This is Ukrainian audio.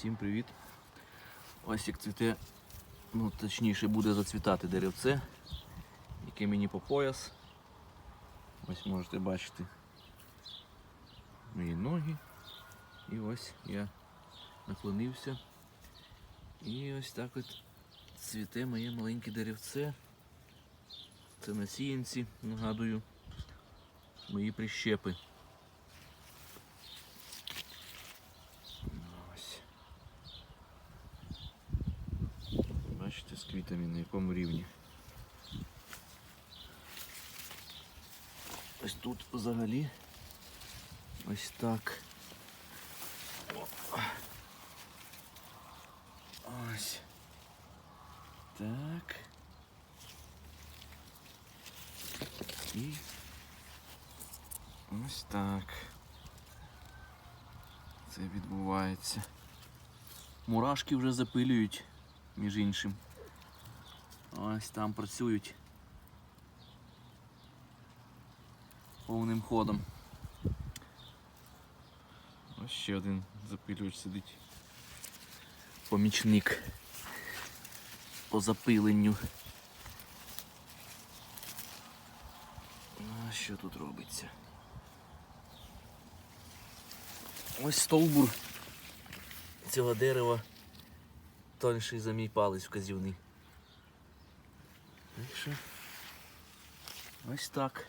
Всім привіт! Ось як цвіте, ну точніше буде зацвітати деревце, яке мені по пояс. Ось можете бачити мої ноги. І ось я наклонився. І ось так от цвіте моє маленьке деревце. Це на сіянці, нагадую, мої прищепи. Ось. Бачите, з квітами на якому рівні. Ось тут взагалі ось так. Ось. Так. І ось так. Це відбувається. Мурашки вже запилюють, між іншим. Ось там працюють повним ходом. Ось ще один запилювач сидить. Помічник по запиленню. А що тут робиться? Ось стовбур цього дерева тонший за мій палець вказівний. Так що ось так.